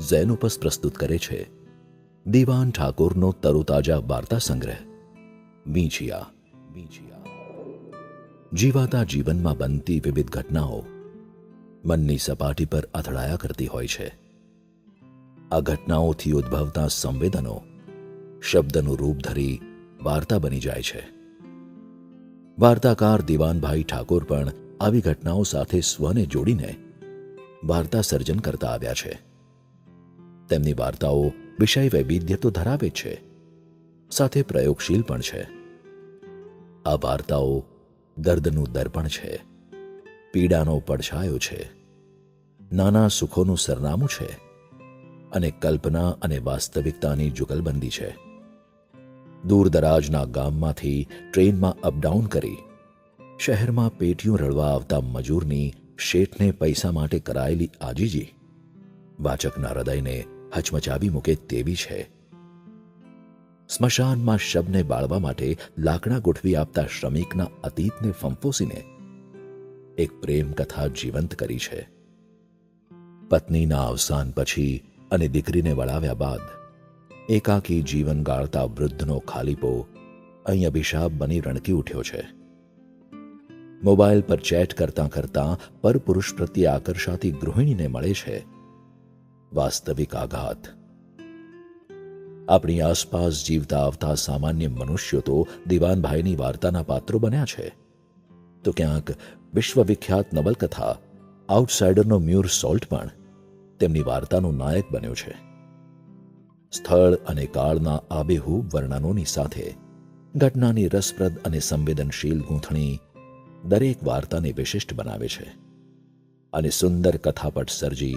Xenopus પ્રસ્તુત કરે છે. દિવાન ઠાકોરનો તરોતાજા વાર્તા સંગ્રહ. વીંછિયા વીંછિયા જીવાતા જીવનમાં બનતી વિવિધ ઘટનાઓ મનની સપાટી પર અથડાયા કરતી હોય છે. આ ઘટનાઓથી ઉદ્ભવતા સંવેદનો શબ્દનું રૂપ ધરી વાર્તા બની જાય છે. વાર્તાકાર દિવાનભાઈ ઠાકોર પણ આવી ઘટનાઓ સાથે સ્વને જોડીને વાર્તા સર્જન કરતા આવ્યા છે. તેમની વાર્તાઓ વિષય વૈવિધ્ય તો ધરાવે છે, સાથે પ્રયોગશીલ પણ છે. આ વાર્તાઓ દર્દનું દર્પણ છે, પીડાનો પડછાયો છે, નાના સુખોનું સરનામું છે અને કલ્પના અને વાસ્તવિકતાની જુગલબંધી છે. દૂરદરાજના ગામમાંથી ટ્રેનમાં અપડાઉન કરી શહેરમાં પેટીયું રળવા આવતા મજૂરની શેઠને પૈસા માટે કરાયેલી આજીજી, વાચકના હૃદયને હચમચાવી મૂકે તેવી છે. સ્મશાનમાં શબને બાળવા માટે લાકડા ગોઠવી આપતા શ્રમિકના અતીતને ફંફોસીને એક પ્રેમ કથા જીવંત કરી છે. પત્નીના અવસાન પછી અને દીકરીને વળાવ્યા બાદ એકાકી જીવન ગાળતા વૃદ્ધનો ખાલીપો અહીં અભિશાપ બની રણકી ઉઠ્યો છે. મોબાઈલ પર ચેટ કરતાં કરતાં પરપુરુષ પ્રત્યે આકર્ષાતી ગૃહિણીને મળે છે. વાસ્તવિક આઘાત. આપણી આસપાસ જીવતા આવતા સામાન્ય મનુષ્યો તો દિવાનભાઈની વાર્તાના પાત્રો બન્યા છે. તો ક્યાંક વિશ્વવિખ્યાત નવલકથા, આઉટસાઇડરનો મ્યુર સોલ્ટ પણ તેમની વાર્તાનો નાયક બન્યો છે. સ્થળ અને કાળના આબેહૂબ વર્ણનોની સાથે ઘટનાની રસપ્રદ અને સંવેદનશીલ ગૂંથણી દરેક વાર્તાને વિશિષ્ટ બનાવે છે. અને સુંદર કથાપટ સર્જી